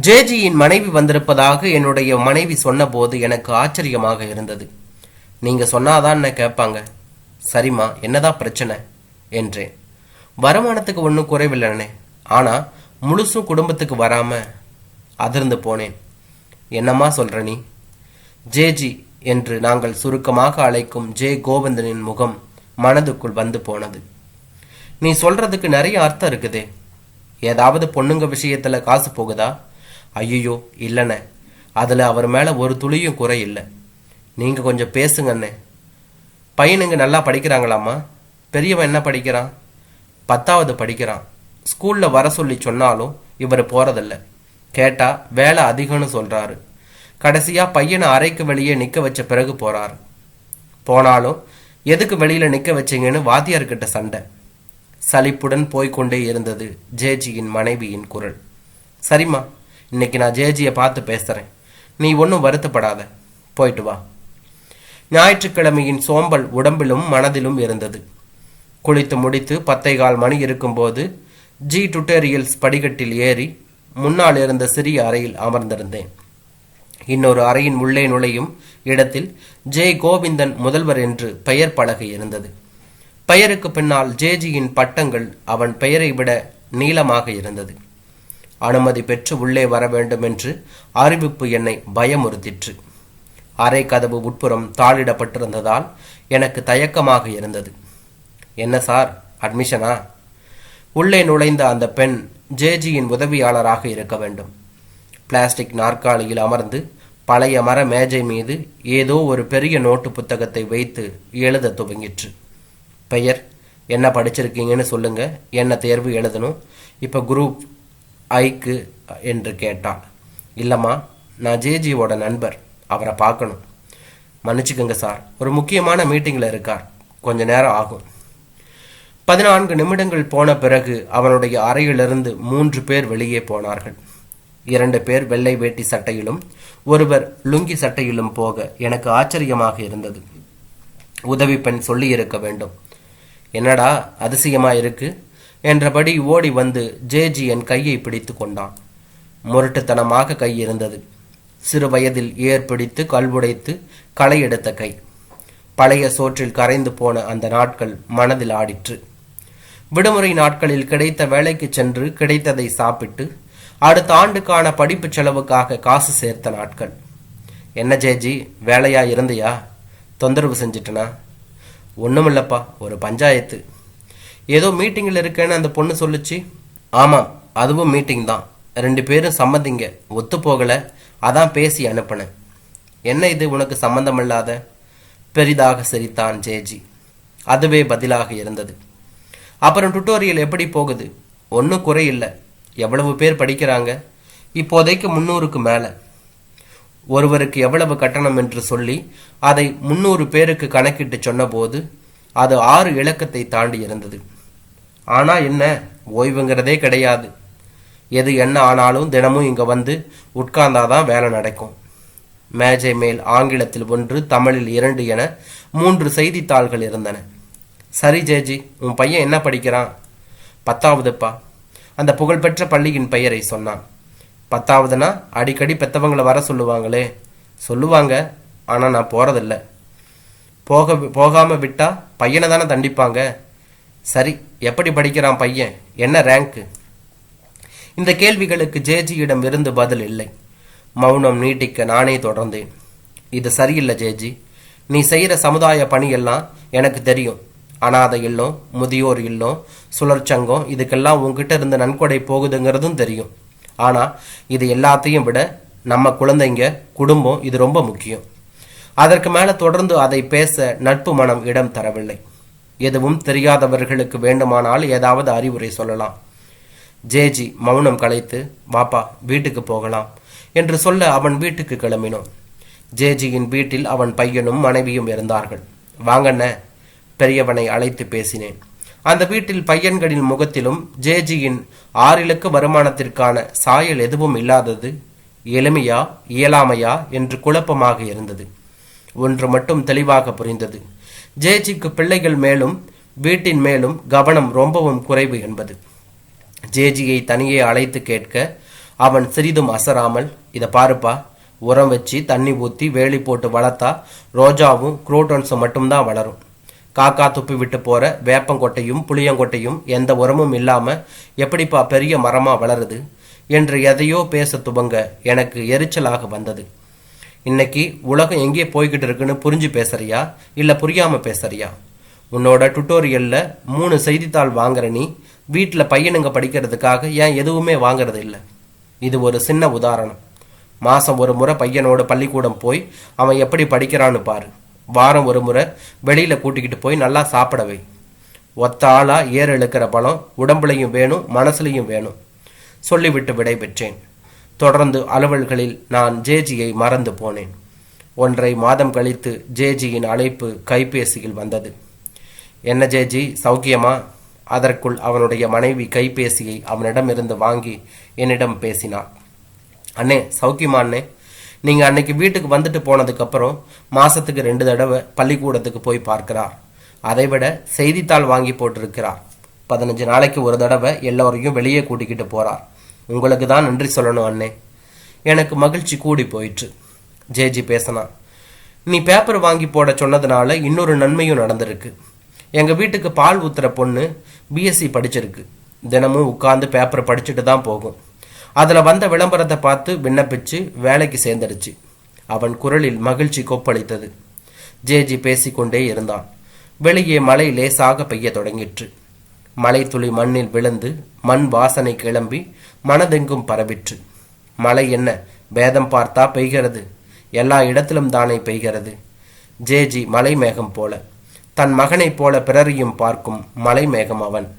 ஜேஜியின் மனைவி வந்திருப்பதாக என்னுடைய மனைவி சொன்னபோது எனக்கு ஆச்சரியமாக இருந்தது. நீங்க சொன்னாதான் என்ன கேட்பாங்க? சரிம்மா என்னதான் பிரச்சனை? என்றேன். வருமானத்துக்கு ஒன்றும் குறைவில்லைண்ணே ஆனால் முழுசும் குடும்பத்துக்கு வராம அதிர்ந்து போனேன். என்னம்மா சொல்ற நீ? ஜேஜி என்று நாங்கள் சுருக்கமாக அழைக்கும் ஜே கோவிந்தனின் முகம் மனதுக்குள் வந்து போனது. நீ சொல்றதுக்கு நிறைய அர்த்தம் இருக்குதே. ஏதாவது பொண்ணுங்க விஷயத்துல காசு போகுதா? ஐயோ இல்லைண்ணே. அதில் அவர் மேலே ஒரு துளியும் குறை இல்லை. நீங்கள் கொஞ்சம் பேசுங்கண்ணே. பையனுங்க நல்லா படிக்கிறாங்களாம்மா? பெரியவன் என்ன படிக்கிறான்? பத்தாவது படிக்கிறான். ஸ்கூலில் வர சொல்லி சொன்னாலும் இவர் போகிறதில்ல. கேட்டால் வேலை அதிகம்னு சொல்கிறாரு. கடைசியாக பையனை அறைக்கு வெளியே நிற்க வச்ச பிறகு போகிறார். போனாலும் எதுக்கு வெளியில் நிற்க வச்சிங்கன்னு வாத்தியார்கிட்ட சண்டை. சலிப்புடன் போய்க்கொண்டே இருந்தது ஜேஜியின் மனைவியின் குரல். சரிம்மா இன்னைக்கு நான் ஜேஜியை பார்த்து பேசுகிறேன் நீ ஒன்றும் வருத்தப்படாத. போயிட்டு வா. ஞாயிற்றுக்கிழமையின் சோம்பல் உடம்பிலும் மனதிலும் இருந்தது. குளித்து முடித்து பத்தை கால் மணி இருக்கும்போது ஜி டுட்டோரியல்ஸ் படிக்கட்டில் ஏறி முன்னால் இருந்த சிறிய அறையில் அமர்ந்திருந்தேன். இன்னொரு அறையின் உள்ளே நுழையும் இடத்தில் ஜே கோவிந்தன் முதல்வர் என்று பெயர் பலகை இருந்தது. பெயருக்கு பின்னால் ஜேஜியின் பட்டங்கள் அவன் பெயரை விட நீளமாக இருந்தது. அனுமதி பெற்று உள்ளே வர வேண்டும் என்று அறிவிப்பு என்னை பயமுறுத்திற்று. அறை கதவு உட்புறம் தாளிடப்பட்டிருந்ததால் எனக்கு தயக்கமாக இருந்தது. என்ன சார் அட்மிஷனா? உள்ளே நுழைந்த அந்த பெண் ஜேஜியின் உதவியாளராக இருக்க வேண்டும். பிளாஸ்டிக் நாற்காலியில் அமர்ந்து பழைய மர மேஜை மீது ஏதோ ஒரு பெரிய நோட்டு புத்தகத்தை வைத்து எழுத துவங்கிற்று. பெயர் என்ன படிச்சிருக்கீங்கன்னு சொல்லுங்க என்ன தேர்வு எழுதணும். இப்போ குரூப் ஐக்கு என்று கேட்டாள் இல்லைம்மா நான் ஜேஜியோட நண்பர். அவரை பார்க்கணும். மன்னிச்சுக்கோங்க சார் ஒரு முக்கியமான மீட்டிங்கில் இருக்கார். கொஞ்ச நேரம் ஆகும். பதினான்கு நிமிடங்கள் போன பிறகு அவனுடைய அறையிலிருந்து மூன்று பேர் வெளியே போனார்கள். இரண்டு பேர் வெள்ளை வேட்டி சட்டையிலும் ஒருவர் லுங்கி சட்டையிலும் போக எனக்கு ஆச்சரியமாக இருந்தது. உதவி பெண் சொல்லி இருக்க வேண்டும். என்னடா அதிசயமா இருக்கு என்றபடி ஓடி வந்து ஜேஜி என் கையை பிடித்து கொண்டான். முரட்டுத்தனமாக கை இருந்தது. சிறு வயதில் ஏர் பிடித்து கல்வுடைத்து களை எடுத்த கை. பழைய சோற்றில் கரைந்து போன அந்த நாட்கள் மனதில் ஆடிற்று. விடுமுறை நாட்களில் கிடைத்த வேலைக்கு சென்று கிடைத்ததை சாப்பிட்டு அடுத்த ஆண்டுக்கான படிப்பு செலவுக்காக காசு சேர்த்த நாட்கள். என்ன ஜேஜி வேலையா இருந்தியா? தொந்தரவு செஞ்சிட்டனா? ஒன்றுமில்லப்பா ஒரு பஞ்சாயத்து. ஏதோ மீட்டிங்கில் இருக்கேன்னு அந்த பொண்ணு சொல்லுச்சு. ஆமாம் அதுவும் மீட்டிங் தான். ரெண்டு பேரும் சம்மந்திங்க ஒத்து போகலை. அதான் பேசி அனுப்பினேன். என்ன இது உனக்கு சம்மந்தமில்லாத? பெரிதாக சிரித்தான் ஜேஜி. அதுவே பதிலாக இருந்தது. அப்புறம் டுட்டோரியல் எப்படி போகுது? ஒன்றும் குறையில்லை எவ்வளவு பேர் படிக்கிறாங்க? இப்போதைக்கு முன்னூறுக்கு மேலே. ஒருவருக்கு எவ்வளவு கட்டணம் என்று சொல்லி அதை முன்னூறு பேருக்கு கணக்கிட்டு சொன்னபோது அது ஆறு இலக்கத்தை தாண்டி இருந்தது. ஆனால் என்ன? ஓய்வுங்கிறதே கிடையாது. எது என்ன ஆனாலும் தினமும் இங்கே வந்து உட்கார்ந்தாதான் வேலை நடக்கும். மேஜை மேல் ஆங்கிலத்தில் ஒன்று தமிழில் இரண்டு என மூன்று செய்தித்தாள்கள் இருந்தன. சரி ஜேஜி உன் பையன் என்ன படிக்கிறான்? பத்தாவதுப்பா. அந்த புகழ்பெற்ற பள்ளியின் பெயரை சொன்னான். பத்தாவதுனா அடிக்கடி பெத்தவங்களை வர சொல்லுவாங்களே. சொல்லுவாங்க ஆனால் நான் போகிறதில்ல போக போகாமல் விட்டால் பையனை தானே தண்டிப்பாங்க. சரி எப்படி படிக்கிறான் பையன்? என்ன ரேங்க்கு இந்த கேள்விகளுக்கு ஜேஜியிடம் இருந்து பதில் இல்லை. மௌனம் நீட்டிக்க நானே தொடர்ந்தேன். இது சரியில்லை ஜேஜி. நீ செய்கிற சமுதாய பணியெல்லாம் எனக்கு தெரியும். அனாதை இல்லம் முதியோர் இல்லம் சுழற்சங்கம் இதுக்கெல்லாம் உங்ககிட்ட இருந்து நன்கொடை போகுதுங்கிறதும் தெரியும். ஆனால் இது எல்லாத்தையும் விட நம்ம குழந்தைங்க குடும்பம் இது ரொம்ப முக்கியம். அதற்கு மேலே தொடர்ந்து அதை பேச நட்பு மனம் இடம் தரவில்லை. எதுவும் தெரியாதவர்களுக்கு வேண்டுமானால் ஏதாவது அறிவுரை சொல்லலாம். ஜேஜி மௌனம் கலைத்து வாப்பா வீட்டுக்கு போகலாம் என்று சொல்ல அவன் வீட்டுக்கு கிளம்பினோம் ஜேஜியின் வீட்டில் அவன் பையனும் மனைவியும் இருந்தார்கள். வாங்கண்ண பெரியவனை அழைத்து பேசினேன். அந்த வீட்டில் பையன்களின் முகத்திலும் ஜேஜியின் ஆறிலக்கு வருமானத்திற்கான சாயல் எதுவும் இல்லாதது. எளிமையா இயலாமையா? என்று குழப்பமாக இருந்தது. ஒன்று மட்டும் தெளிவாக புரிந்தது. ஜேஜிக்கு பிள்ளைகள் மேலும் வீட்டின் மேலும் கவனம் ரொம்பவும் குறைவு என்பது. ஜேஜியை தனியே அழைத்து கேட்க அவன் சிறிதும் அசராமல் இதை பாருப்பா உரம் வச்சு தண்ணி ஊற்றி வேலி போட்டு வளர்த்தா ரோஜாவும் குரோட்டன்ஸும் மட்டும்தான் வளரும். காக்கா துப்பி விட்டு போகிற வேப்பங்கொட்டையும் புளியங்கொட்டையும் எந்த உரமும் இல்லாமல் எப்படிப்பா பெரிய மரமாக வளருது? என்று எதையோ பேச துவங்க எனக்கு எரிச்சலாக வந்தது. இன்னைக்கு உலகம் எங்கே போய்கிட்டு இருக்குன்னு புரிஞ்சு பேசுறியா? இல்லை புரியாமல் பேசுறியா? உன்னோட டுட்டோரியலில் மூணு செய்தித்தாள் வாங்குற நீ வீட்டில் பையனுங்க படிக்கிறதுக்காக ஏன் எதுவுமே வாங்குறது இல்லை? இது ஒரு சின்ன உதாரணம். மாதம் ஒரு முறை பையனோட பள்ளிக்கூடம் போய் அவன் எப்படி படிக்கிறான்னு பாரு. வாரம் ஒரு முறை வெளியில் கூட்டிக்கிட்டு போய் நல்லா சாப்பிடவை ஒத்த ஆளாக ஏர் இழுக்கிற பலம் உடம்புலையும் வேணும் மனசுலையும் வேணும். சொல்லிவிட்டு விடை பெற்றேன் தொடர்ந்து அலுவல்களில் நான் ஜேஜியை மறந்து போனேன். ஒன்றை மாதம் கழித்து ஜேஜியின் அழைப்பு கைபேசியில் வந்தது. என்ன ஜேஜி சௌக்கியமா? அதற்குள் அவனுடைய மனைவி கைபேசியை அவனிடமிருந்து வாங்கி என்னிடம் பேசினார் அண்ணே சௌக்கியமா அண்ணே? நீங்கள் அன்னைக்கு வீட்டுக்கு வந்துட்டு போனதுக்கப்புறம் மாதத்துக்கு ரெண்டு தடவை பள்ளிக்கூடத்துக்கு போய் பார்க்கிறார். அதைவிட செய்தித்தாள் வாங்கி போட்டிருக்கிறார். பதினஞ்சு நாளைக்கு ஒரு தடவை எல்லோரையும் வெளியே கூட்டிக்கிட்டு போகிறார் உங்களுக்கு தான் நன்றி சொல்லணும் அண்ணே. எனக்கு மகிழ்ச்சி கூடி போயிற்று. ஜேஜி பேசினான் நீ பேப்பர் வாங்கி போட சொன்னதுனால இன்னொரு நன்மையும் நடந்திருக்கு. எங்கள் வீட்டுக்கு பால் ஊத்துற பொண்ணு பிஎஸ்சி படிச்சிருக்கு. தினமும் உட்காந்து பேப்பர் படிச்சுட்டு தான் போகும். அதில் வந்த விளம்பரத்தை பார்த்து விண்ணப்பிச்சு வேலைக்கு சேர்ந்துடுச்சு அவன் குரலில் மகிழ்ச்சி கொப்பளித்தது. ஜேஜி பேசிக்கொண்டே இருந்தான். வெளியே மழை லேசாக பெய்ய தொடங்கிற்று. மலை துளி மண்ணில் விழுந்து மண் வாசனை கிளம்பி மனதெங்கும் பரவிற்று. மழை என்ன? பேதம் பார்த்தா பெய்கிறது. எல்லா இடத்திலும் தானே பெய்கிறது. ஜேஜி மலை மேகம் போல. தன் மகனைப் போல பிறரையும் பார்க்கும் மலை மேகம் அவன்.